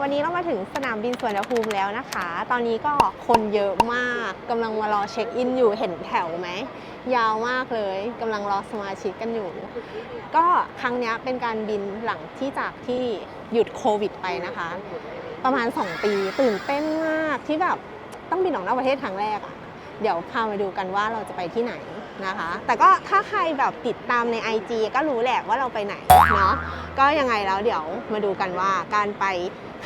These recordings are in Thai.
วันนี้เรามาถึงสนามบินสวนภูมิแล้วนะคะ ตอนนี้ก็คนเยอะมากกำลังมารอเช็คอินอยู่เห็นแถวไหม ยาวมากเลยกำลังรอสมาชิกกันอยู่ ก็ครั้งนี้เป็นการบินหลังที่จากที่หยุดโควิดไปนะคะ ประมาณ 2 ปีตื่นเต้นมากที่แบบต้องบินออกนอกประเทศครั้งแรกอะเดี๋ยวพามาดูกันว่าเราจะไปที่ไหน นะคะ แต่ก็ถ้าใครแบบติดตามใน IG ก็รู้แหละว่าเราไปไหนเนาะก็ยังไงแล้วเดี๋ยวมาดูกันว่าการไป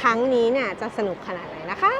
ครั้งนี้เนี่ยจะสนุกขนาดไหนนะคะ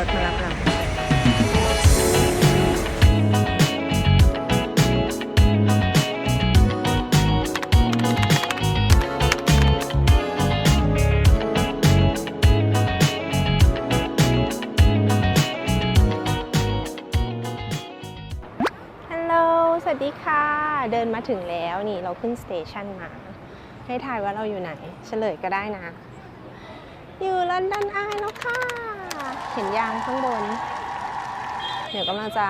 รถมารับเราฮัลโหลสวัสดีค่ะ เดินมาถึงแล้วนี่เราขึ้นสเตชันมา ให้ทายว่าเราอยู่ไหน เฉลยก็ได้นะ อยู่ลอนดอนไอายแล้วค่ะ เห็นยางข้างบน เดี๋ยวกำลังจะ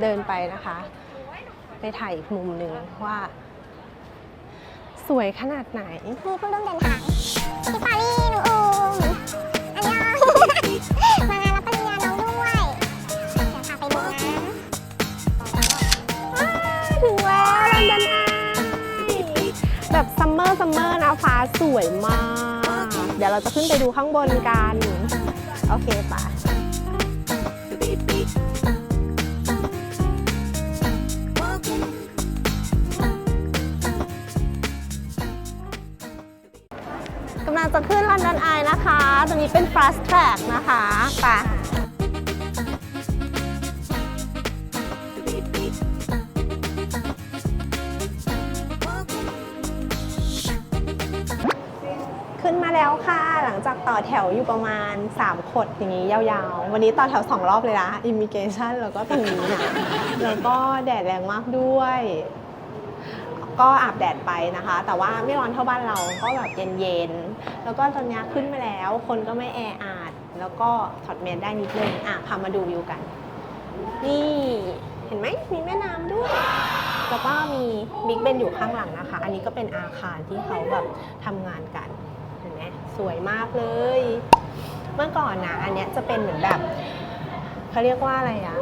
เดินไปนะคะ ไปถ่ายอีกมุมหนึ่งว่า สวยขนาดไหนมีผู้ร่วมเดินทางพี่ปารี่หนูอูมอันยองมางานรับปริญญาน้องด้วย เดี๋ยวพาไปดูนะถึงแล้วลอนดอนไอแบบซัมเมอร์ซัมเมอร์นะฟ้าสวยมาก เดี๋ยวเราจะขึ้นไปดูข้างบนกัน โอเคปะ กำลังจะขึ้นลอนดอนไอนะคะ ตรงนี้เป็น fast track นะคะไปะขึ้นมาแล้วค่ะ หลังจากต่อแถวอยู่ประมาณ 3 ขดอย่างนี้ยาวๆ วันนี้ต่อแถว 2 รอบเลยนะอิมิเกชันแล้วก็ตรงนี้นะแล้วก็แดดแรงมากด้วย ก็อาบแดดไปนะคะ แต่ว่าไม่ร้อนเท่าบ้านเราก็แบบเย็นๆ แล้วก็ตอนนี้ขึ้นมาแล้ว คนก็ไม่แออัดแล้วก็ถอดแมสได้นิดนึงอะพามาดูวิวกัน นี่เห็นไหมมีแม่น้ำด้วยแล้วก็มีบิ๊กเบนอยู่ข้างหลังนะคะ อันนี้ก็เป็นอาคารที่เขาแบบทำงานกัน สวยมากเลย เมื่อก่อนนะอันเนี้ยจะเป็นเหมือนแบบเขาเรียกว่าอะไรอะ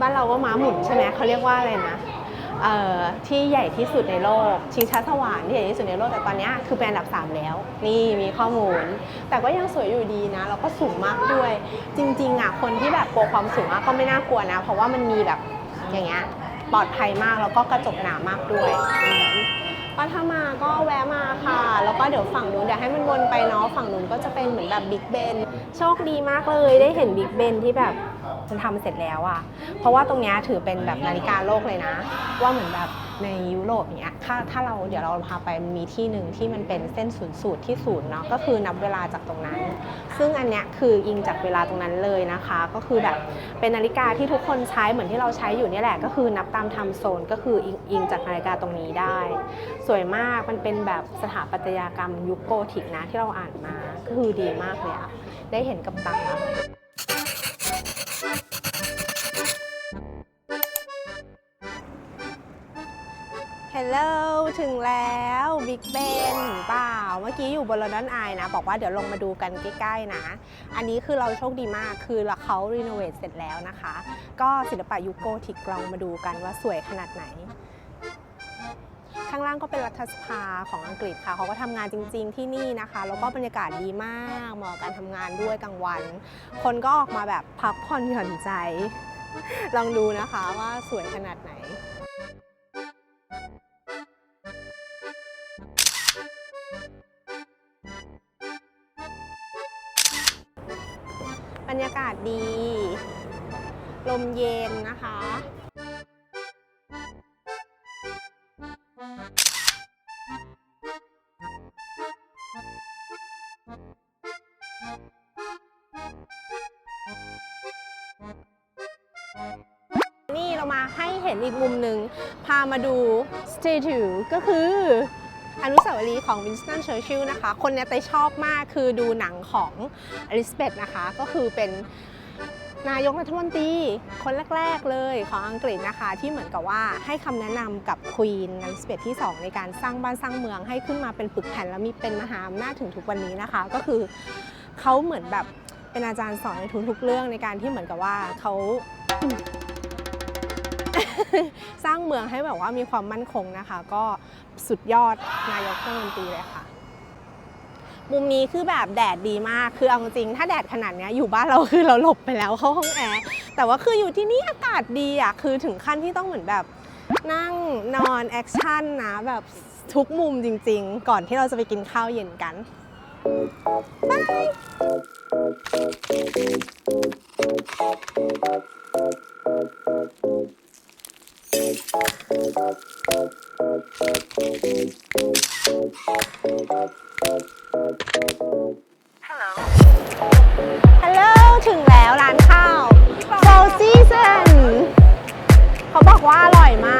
บ้านเราว่าม้าหมุนใช่ไหมเขาเรียกว่าอะไรนะเอ่อที่ใหญ่ที่สุดในโลก ชิงช้าสวรรค์ที่ใหญ่ที่สุดในโลกแต่ตอนเนี้ยคือเป็นอันดับ 3 แล้ว นี่มีข้อมูล แต่ก็ยังสวยอยู่ดีนะแล้วก็สูงมากด้วย จริงๆอะคนที่แบบกลัวความสูงอะก็ไม่น่ากลัวนะ เพราะว่ามันมีแบบอย่างเงี้ยปลอดภัยมากแล้วก็กระจกหนามากด้วยอืม ก็ถ้ามาก็แวะมาค่ะ แล้วก็เดี๋ยวฝั่งนู้นเดี๋ยวให้มันวนไปเนาะฝั่งนู้นก็จะเป็นเหมือนแบบบิ๊กเบนโชคดีมากเลยได้เห็นบิ๊กเบนที่แบบมันทำเสร็จแล้วอะ่ะ เพราะว่าตรงเนี้ยถือเป็นแบบนาฬิกาโลกเลยนะ ว่าเหมือนแบบ ในยุโรปเนี้ยถ้าถ้าเราเดี๋ยวเราพาไปมีที่หนึ่งที่มันเป็นเส้นศูนย์สูตรที่ศูนย์เนาะก็คือนับเวลาจากตรงนั้น ซึ่งอันเนี้ยคืออิงจากเวลาตรงนั้นเลยนะคะ ก็คือแบบเป็นนาฬิกาที่ทุกคนใช้เหมือนที่เราใช้อยู่นี่แหละ ก็คือนับตามไทม์โซนก็คืออิงอิงจากนาฬิกาตรงนี้ได้ สวยมากมันเป็นแบบสถาปัตยกรรมยุคโกธิกนะที่เราอ่านมาก็คือดีมากเลยอะได้เห็นกับตา ฮัลโหลถึงแล้วบิ๊กเบนเปล่า เมื่อกี้อยู่บนลอนดอนไอนะ บอกว่าเดี๋ยวลงมาดูกันใกล้ๆนะ อันนี้คือเราโชคดีมากคือเขารีโนเวทเสร็จแล้วนะคะ ก็ศิลปะยุโกธิกลองมาดูกันว่าสวยขนาดไหน ข้างล่างก็เป็นรัฐสภาของอังกฤษค่ะ เขาก็ทำงานจริงๆที่นี่นะคะ แล้วก็บรรยากาศดีมากเหมาะกับการทำงานด้วยกลางวัน คนก็ออกมาแบบพักผ่อนหย่อนใจ ลองดูนะคะว่าสวยขนาดไหน บรรยากาศดี ลมเย็นนะคะ นี่เรามาให้เห็นอีกมุมหนึ่ง พามาดูสเตจูก็คือ อนุสาวรีย์ของวินสตันเชอร์ชิลนะคะ คนเนี้ยเตยชอบมากคือดูหนังของอลิซาเบธนะคะ ก็คือเป็นนายกรัฐมนตรีคนแรก ๆ เลยของอังกฤษนะคะ ที่เหมือนกับว่าให้คำแนะนำกับควีนอลิซาเบธที่ 2 ในการสร้างบ้านสร้างเมืองให้ขึ้นมาเป็นปึกแผ่นแล้วมีเป็นมหาอำนาจถึงทุกวันนี้นะคะ ก็คือเขาเหมือนแบบเป็นอาจารย์สอนในทุกๆเรื่องในการที่เหมือนกับว่าเขา สร้างเมืองให้แบบว่ามีความมั่นคงนะคะ ก็สุดยอดนายกรัฐมนตรีเลยค่ะ มุมนี้คือแบบแดดดีมาก คือเอาจริงถ้าแดดขนาดนี้อยู่บ้านเราคือเราหลบไปแล้วเข้าห้องแอร์ แต่ว่าคืออยู่ที่นี่อากาศดีอะ คือถึงขั้นที่ต้องเหมือนแบบนั่งนอนแอคชั่นนะแบบทุกมุมจริง ๆ ก่อนที่เราจะไปกินข้าวเย็นกันบาย ฮัลโหลถึงแล้วร้านข้าว Four Season เขาบอกว่าอร่อยมาก